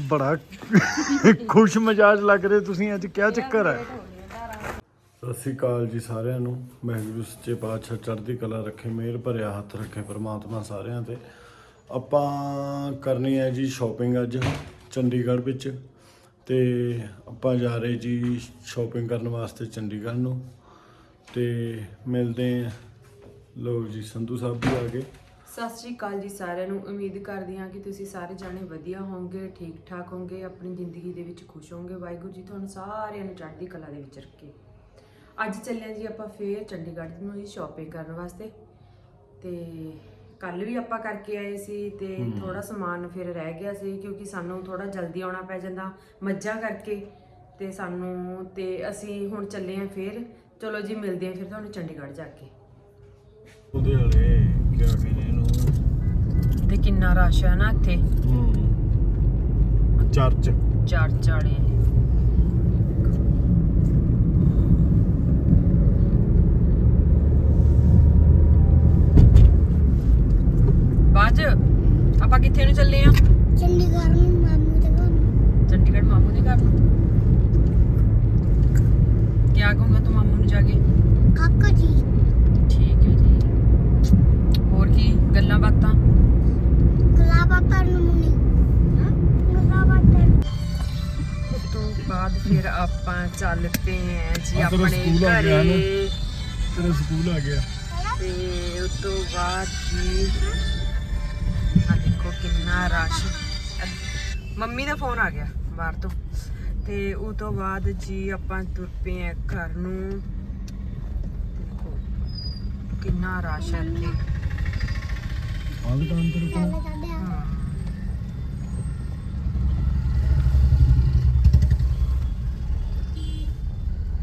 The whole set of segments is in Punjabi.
ਬੜਾ ਖੁਸ਼ ਮਜਾਜ ਲੱਗ ਰਹੇ ਤੁਸੀਂ ਅੱਜ ਕੀ ਚੱਕਰ ਹੈ ਸਤਿ ਸ਼੍ਰੀ ਅਕਾਲ ਜੀ ਸਾਰਿਆਂ ਨੂੰ। ਵਾਹਿਗੁਰੂ ਸੱਚੇ ਪਾਤਸ਼ਾਹ ਚੜ੍ਹਦੀ ਕਲਾ ਰੱਖੇ ਮਿਹਰ ਭਰਿਆ ਹੱਥ ਰੱਖੇ ਪ੍ਰਮਾਤਮਾ ਸਾਰਿਆਂ ਤੇ। ਆਪਾਂ ਕਰਨੀ ਹੈ ਜੀ ਸ਼ਾਪਿੰਗ ਅੱਜ ਚੰਡੀਗੜ੍ਹ ਵਿੱਚ। ਤੇ ਆਪਾਂ ਜਾ ਰਹੇ ਜੀ ਸ਼ਾਪਿੰਗ ਕਰਨ ਵਾਸਤੇ ਚੰਡੀਗੜ੍ਹ ਨੂੰ। ਤੇ ਮਿਲਦੇ ਹਾਂ। ਲੋਕ ਜੀ ਸੰਧੂ ਸਾਹਿਬ ਵੀ ਆ ਗਏ। ਸਤਿ ਸ਼੍ਰੀ ਅਕਾਲ ਜੀ ਸਾਰਿਆਂ ਨੂੰ। ਉਮੀਦ ਕਰਦੀ ਹਾਂ ਕਿ ਤੁਸੀਂ ਸਾਰੇ ਜਾਣੇ ਵਧੀਆ ਹੋਵੋਗੇ ਠੀਕ ਠਾਕ ਹੋਵੋਗੇ ਆਪਣੀ ਜ਼ਿੰਦਗੀ ਦੇ ਵਿੱਚ ਖੁਸ਼ ਹੋਵੋਗੇ। ਵਾਹਿਗੁਰੂ ਜੀ ਤੁਹਾਨੂੰ ਸਾਰਿਆਂ ਨੂੰ ਚੜ੍ਹਦੀ ਕਲਾ ਦੇ ਵਿੱਚ ਰੱਖੇ। ਅੱਜ ਚੱਲੇ ਹਾਂ ਜੀ ਆਪਾਂ ਫੇਰ ਚੰਡੀਗੜ੍ਹ ਨੂੰ ਜੀ ਸ਼ਾਪਿੰਗ ਕਰਨ ਵਾਸਤੇ। ਤੇ ਕੱਲ ਵੀ ਆਪਾਂ ਕਰਕੇ ਆਏ ਸੀ ਤੇ ਥੋੜਾ ਸਮਾਨ ਫਿਰ ਰਹਿ ਗਿਆ ਸੀ ਕਿਉਂਕਿ ਸਾਨੂੰ ਥੋੜਾ ਜਲਦੀ ਆਉਣਾ ਪੈ ਜਾਂਦਾ ਮੱਝਾਂ ਕਰਕੇ। ਤੇ ਸਾਨੂੰ ਤੇ ਅਸੀਂ ਹੁਣ ਚੱਲੇ ਹਾਂ ਫੇਰ। ਚਲੋ ਜੀ ਮਿਲਦੇ ਹਾਂ ਫਿਰ ਤੁਹਾਨੂੰ ਚੰਡੀਗੜ੍ਹ ਜਾ ਕੇ। ਉਹਦੇ ਵਾਲੇ ਕੀ ਕਹਿੰਦੇ ਕਿੰਨਾ ਰਸ਼ ਹੈ ਨਾ ਇੱਥੇ? ਹੂੰ। ਚਰਚ। ਚਰਚ ਵਾਲੇ। ਬਾਜ ਆਪਾਂ ਕਿੱਥੇ ਨੂੰ ਚੱਲੇ ਆ ਚੰਡੀਗੜ੍ਹ ਨੂੰ ਮਾਮੂ ਦੇ ਘਰ ਨੂੰ। ਚੰਡੀਗੜ੍ਹ ਮਾਮੂ ਦੇ ਘਰ ਨੂੰ ਕੀ ਕਹੂੰਗਾ ਤੂੰ ਮਾਮੂ ਨੂੰ ਜਾ ਕੇ ਕਾਕਾ ਜੀ ਠੀਕ ਹੈ ਜੀ ਹੋਰ ਕੀ ਗੱਲਾਂ ਬਾਤਾਂ ਗਲਾ ਪਾਪਾ ਨੂੰ ਮੁੰਨੀ ਗਲਾ ਪਾਪਾ ਉਸ ਤੋਂ ਬਾਅਦ ਫਿਰ ਆਪਾਂ ਚੱਲ ਪਏ ਆ ਜੀ ਤੇਰਾ ਆਪਣੇ ਸਕੂਲ ਆ ਗਿਆ ਨਾ। ਘਰੇ ਤੇਰਾ ਸਕੂਲ ਆ ਗਿਆ। ਤੇ ਉਸ ਤੋਂ ਬਾਅਦ ਜੀ ਆ ਦੇਖੋ ਕਿੰਨਾ ਰਸ਼। ਮੰਮੀ ਦਾ ਫੋਨ ਆ ਗਿਆ ਬਾਹਰ ਤੋਂ। ਤੇ ਉਸ ਤੋਂ ਬਾਅਦ ਜੀ ਆਪਾਂ ਤੁਰ ਪਏ ਆ ਘਰ ਨੂੰ। ਦੇਖੋ ਕਿੰਨਾ ਰਸ਼ ਹੈ ਇੱਥੇ। ਆਹ ਦੁਕਾਨ ਤੇ ਰੁਕਣਾ ਹਾਂ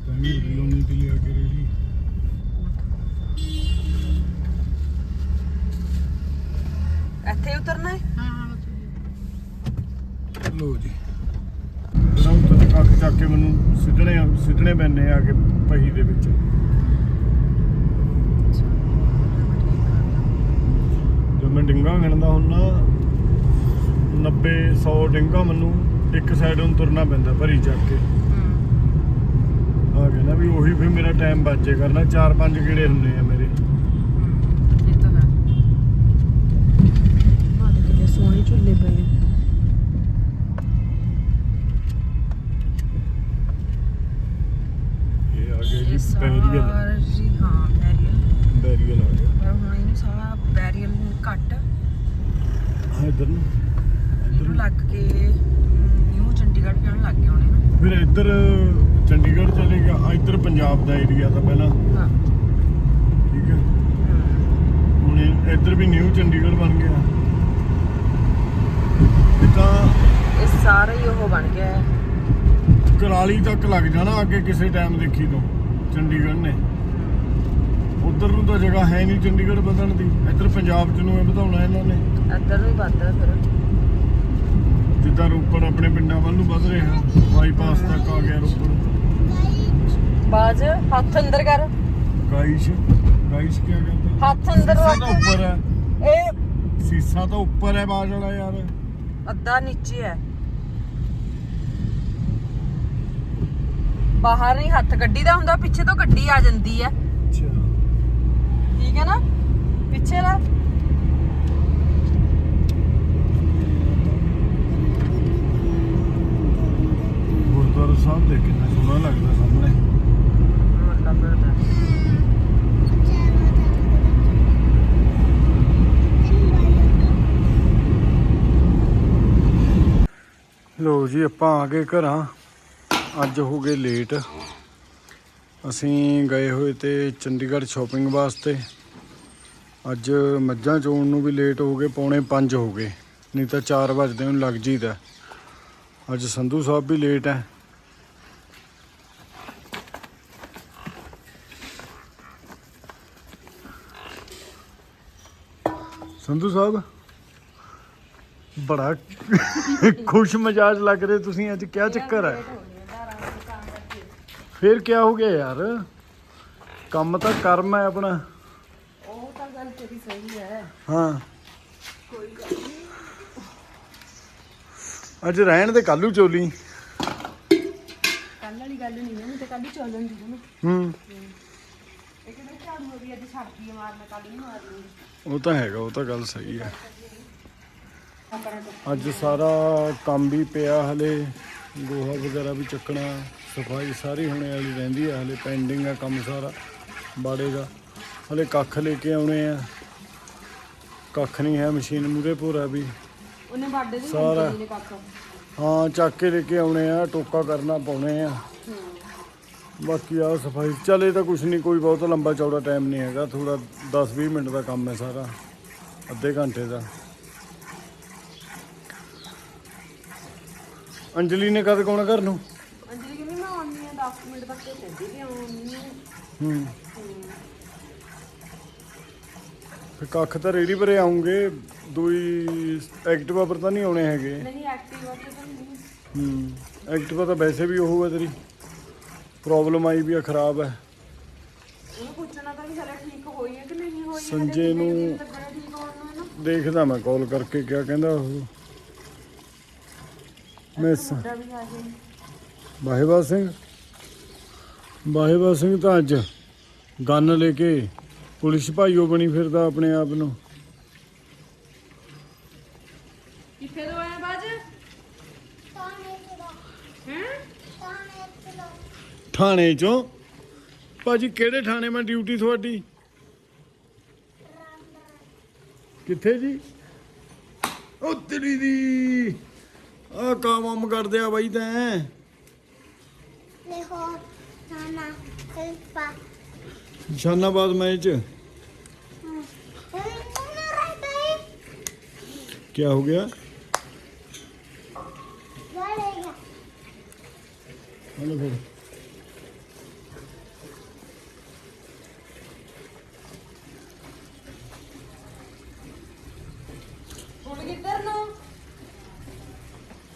ਤੰਗੀ ਲੋਨੀ ਤੇ ਲਿਆ ਕੇ ਰੇੜੀ ਇੱਥੇ ਉਤਰਨਾ ਹੈ ਲੋ ਜੀ। ਇਹਨਾਂ ਉੱਤੇ ਕੱਖ ਚੱਕ ਕੇ ਮੈਨੂੰ ਸਿੱਧਣੇ ਸਿੱਧਣੇ ਪੈਣੇ ਆ ਕੇ ਪਹੀ ਦੇ ਵਿੱਚ। ਜਦ ਮੈਂ ਡਿੰਗਾ ਗਿਣਦਾ ਹੁੰਨਾ 90 100 ਡਿੰਗਾ ਮੈਨੂੰ ਇੱਕ ਸਾਈਡ ਨੂੰ ਤੁਰਨਾ ਪੈਂਦਾ ਭਰੀ ਚੱਕ ਕੇ। ਆ ਗਿਆ ਨਾ ਵੀ ਉਹੀ ਫਿਰ ਮੇਰਾ ਟਾਈਮ ਬਚੇ ਕਰਨਾ 4-5 ਗੇੜੇ ਹੁੰਨੇ ਆ ਮੇਰੇ। ਇਹ ਤਾਂ ਹੈ। ਮਾਂ ਦੇ ਸੋਹਣੇ ਝੁੱਲੇ ਪਏ ਨੇ ਇਹ ਆ ਇਹ ਜੀ ਹਾਂ ਬੈਰੀਅਲ। ਬੈਰੀਅਲ ਆ ਗਿਆ। ਪਰ ਹੁਣ ਇਹਨੂੰ ਸਾਰਾ ਬੈਰੀਅਲ ਘੱਟ ਹਾਂ ਇਧਰ ਨੂੰ। ਇਹਨੂੰ ਲੱਗ ਕੇ ਨਿਊ ਚੰਡੀਗੜ੍ਹ ਕਹਿਣ ਲੱਗ ਗਏ ਹੁਣ ਇਹਨੂੰ। ਫਿਰ ਇੱਧਰ ਚੰਡੀਗੜ੍ਹ ਚਲੇ ਗਿਆ। ਆ ਇੱਧਰ ਪੰਜਾਬ ਦਾ ਏਰੀਆ ਤਾਂ ਪਹਿਲਾਂ। ਹਾਂ। ਠੀਕ ਹੈ। ਹੁਣ ਇਹ- ਇੱਧਰ ਵੀ ਨਿਊ ਚੰਡੀਗੜ੍ਹ ਬਣ ਗਿਆ। ਇਹ ਤਾਂ ਇਹ ਸਾਰਾ ਹੀ ਉਹ ਬਣ ਗਿਆ। ਹੈ ਕਰਾਲੀ ਤੱਕ ਲੱਗ ਜਾਣਾ ਅੱਗੇ ਕਿਸੇ ਟਾਈਮ ਦੇਖੀ ਤੋਂ। ਚੰਡੀਗੜ੍ਹ ਨੇ। ਉਧਰ ਨੂੰ ਤਾਂ ਜਗ੍ਹਾ ਹੈ ਨਹੀਂ ਚੰਡੀਗੜ੍ਹ ਵਧਣ ਦੀ। ਇੱਧਰ ਪੰਜਾਬ ਚ ਨੂੰ ਇਹ ਵਧਾਉਣਾ ਇਹਨਾਂ ਨੇ। ਇੱਧਰ ਨੂੰ ਹੀ ਵੱਧਦਾ ਫਿਰ। ਜਿੱਦਾਂ ਰੋਪੜ ਆਪਣੇ ਪਿੰਡਾਂ ਵੱਲ ਨੂੰ ਵੱਧ ਰਿਹਾ। ਬਾਈਪਾਸ ਤੱਕ ਆ ਗਿਆ ਰੋਪੜ। ਬਾਜ ਹੱਥ ਅੰਦਰ ਕਰ। ਗਾਈਸ਼ ਗਾਈਸ਼ ਕੀ ਕਹਿੰਦੇ ਹੱਥ ਅੰਦਰ ਸੀਸਾ ਰੱਖ। ਤਾਂ ਉੱਪਰ ਹੈ। ਇਹ ਸੀਸਾ ਤਾਂ ਉੱਪਰ ਹੈ ਬਾਜ ਵਾਲਾ ਯਾਰ। ਅੱਧਾ ਨੀਚੇ ਹੈ। ਬਾਹਰ ਨਹੀਂ ਹੱਥ ਗੱਡੀ ਦਾ ਹੁੰਦਾ ਪਿੱਛੇ ਤੋਂ ਗੱਡੀ ਆ ਜਾਂਦੀ ਹੈ। ਅੱਛਾ। ਠੀਕ ਹੈ ਨਾ? ਪਿੱਛੇ ਦਾ ਗੁਰਦੁਆਰਾ ਸਾਹਿਬ ਦੇ ਕਿੰਨਾ ਸੋਹਣਾ ਲੱਗਦਾ ਸਾਹਮਣੇ। ਲੋ ਜੀ ਆਪਾਂ ਆ ਗਏ ਘਰਾਂ। ਅੱਜ ਹੋ ਗਏ ਲੇਟ। ਅਸੀਂ ਗਏ ਹੋਏ ਤੇ ਚੰਡੀਗੜ੍ਹ ਸ਼ਾਪਿੰਗ ਵਾਸਤੇ। ਅੱਜ ਮੱਝਾਂ ਚੋਣ ਨੂੰ ਵੀ ਲੇਟ ਹੋ ਗਏ, ਪੌਣੇ 5 ਹੋ ਗਏ। ਨਹੀਂ ਤਾਂ 4 ਵਜੇ ਨੂੰ ਲੱਗ ਜੀਦਾ ਅੱਜ ਸੰਧੂ ਸਾਹਿਬ ਵੀ ਲੇਟ ਹੈ। ਸੰਧੂ ਸਾਹਿਬ, ਬੜਾ ਖੁਸ਼ ਮਜਾਜ ਲੱਗ ਰਹੇ ਤੁਸੀਂ, ਅੱਜ ਕੀ ਚੱਕਰ ਹੈ? ਫੇਰ ਕੀ ਹੋ ਗਿਆ ਯਾਰ? ਕੰਮ ਤਾਂ ਕਰਮ ਹੈ ਆਪਣਾ। ਉਹ ਤਾਂ ਗੱਲ ਤੇਰੀ ਸਹੀ ਹੈ। ਹਾਂ। ਅੱਜ ਰਹਿਣ ਦੇ ਕੱਲੂ ਚੋਲੀ। ਕੱਲ ਵਾਲੀ ਗੱਲ ਨਹੀਂ ਨਾ ਤੇ ਕੱਲ ਚੱਲਣ ਦੀ ਨਾ ਹੂੰ। ਇਹ ਕਿਹੜਾ ਝਾੜੂ ਵੀ ਅੱਜ ਛੱਡਦੀ ਆ ਮਾਰਨਾ ਕੱਲ ਨਹੀਂ ਮਾਰਨੀ ਉਹ ਤਾਂ ਹੈਗਾ ਉਹ ਤਾਂ ਗੱਲ ਸਹੀ ਹੈ। ਅੱਜ ਸਾਰਾ ਕੰਮ ਵੀ ਪਿਆ ਹਲੇ ਗੋਹਾ ਵਗੈਰਾ ਵੀ ਚੱਕਣਾ। ਸਫ਼ਾਈ ਸਾਰੀ ਹੋਣੇ ਵਾਲੀ ਰਹਿੰਦੀ ਹੈ ਹਲੇ ਪੈਂਡਿੰਗ ਆ ਕੰਮ ਸਾਰਾ ਬਾੜੇ ਦਾ। ਹਲੇ ਕੱਖ ਲੈ ਕੇ ਆਉਣੇ ਆ। ਕੱਖ ਨਹੀਂ ਹੈ ਮਸ਼ੀਨ ਮੂਰੇ ਪੂਰਾ ਵੀ। ਉਹਨੇ ਬਾਡੇ ਦੇ ਸਾਰਾ। ਨੇ ਕੱਖ। ਹਾਂ ਚੱਕ ਕੇ ਲੈ ਕੇ ਆਉਣੇ ਆ ਟੋਕਾ ਕਰਨਾ ਪਾਉਣੇ ਆ। ਬਾਕੀ ਆ ਸਫ਼ਾਈ ਚੱਲੇ ਤਾਂ ਕੁਛ ਨਹੀਂ ਕੋਈ ਬਹੁਤ ਲੰਬਾ ਚੌੜਾ ਟਾਈਮ ਨਹੀਂ ਹੈਗਾ ਥੋੜਾ 10-20 ਮਿੰਟ ਦਾ ਕੰਮ ਹੈ ਸਾਰਾ ਅੱਧੇ ਘੰਟੇ ਦਾ। ਅੰਜਲੀ ਨੇ ਕਦ ਕੋਣਾ ਘਰ ਨੂੰ ਅੰਜਲੀ ਕਹਿੰਦੀ ਮੈਂ ਆਉਣੀ ਆ 10 ਮਿੰਟ ਤੱਕ ਤੇ ਕਹਿੰਦੀ ਕਿ ਆਉਣੀ ਆ। ਹੂੰ। ਫਿਰ ਕੱਖ ਤਾਂ ਰੇੜੀ ਪਰੇ ਆਉਂਗੇ ਦੂਈ ਐਕਟਿਵਾ ਪਰ ਤਾਂ ਨਹੀਂ ਆਉਣੇ ਹੈਗੇ। ਨਹੀਂ ਐਕਟਿਵ ਤੇ ਤਾਂ ਨਹੀਂ। ਹੂੰ ਐਕਟਿਵਾ ਤਾਂ ਵੈਸੇ ਵੀ ਉਹ ਹੈ ਤੇਰੀ। ਪ੍ਰੋਬਲਮ ਆਈ ਵੀ ਆ ਖਰਾਬ ਹੈ। ਉਹਨੂੰ ਪੁੱਛਣਾ ਤਾਂ ਵੀ ਹਲੇ ਠੀਕ ਹੋਈ ਹੈ ਕਿ ਨਹੀਂ ਹੋਈ ਹੈ ਸੰਜੇ ਨੂੰ ਦੇਖਦਾ ਮੈਂ ਕਾਲ ਕਰਕੇ ਕਿਆ ਕਹਿੰਦਾ ਉਹ। ਜਾਏ ਬਾਹੇਵਾ ਸਿੰਘ। ਬਾਹੇਵਾ ਸਿੰਘ ਤਾਂ ਅੱਜ ਗਨ ਲੈ ਕੇ ਪੁਲਿਸ ਭਾਈਓ ਬਣੀ ਫਿਰਦਾ ਆਪਣੇ ਆਪ ਨੂੰ। ਕਿੱਥੇ ਤੋਂ ਆਇਆ ਬਾਜ? ਥਾਣੇ ਚੋਂ? ਭਾਜੀ ਕਿਹੜੇ ਥਾਣੇ ਮੈਂ ਡਿਊਟੀ ਤੁਹਾਡੀ? ਕਿੱਥੇ ਜੀ? ਉਹ ਤੇਰੀ ਦੀ। ਆ ਕੰਮ ਕਰਦੇ ਆ ਬਾਈ ਤੈਂ। ਦੇਖੋ ਤਾਨਾ ਕਲਪਾ ਨਿਸ਼ਾਨਾਬਾਦ ਮੈਚ ਕੀ ਹੋ। ਗਿਆ? ਗੜੇਗਾ ਹਲੋ ਫਿਰ। ਹੁਣ ਕਿੱਧਰ ਨੂੰ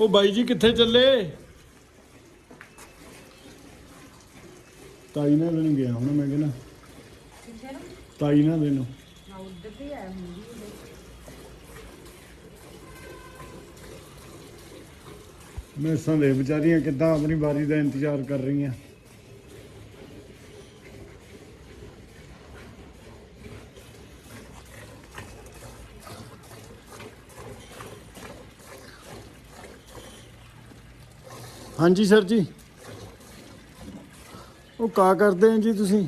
ਉਹ ਬਾਈ ਜੀ ਕਿੱਥੇ ਚੱਲੇ? ਤਾਈ ਨਾਲ ਲੈਣ ਗਿਆ ਹੁਣ ਮੈਂ ਕਹਿੰਦਾ। ਕਿੱਥੇ ਤਾਈ ਨਾਲ ਲੈਣ ਨਾ ਉੱਧਰ ਤੇ ਆਇਆ ਹੁੰਦੀ ਉਹਦੇ ਮੈਸਾਂ ਵਿਚਾਰੀਆਂ ਕਿੱਦਾਂ ਆਪਣੀ ਵਾਰੀ ਦਾ ਇੰਤਜ਼ਾਰ ਕਰ ਰਹੀਆਂ। ਹਾਂਜੀ ਸਰ ਜੀ। ਉਹ ਕਾ ਕਰਦੇ ਆ ਜੀ ਤੁਸੀਂ?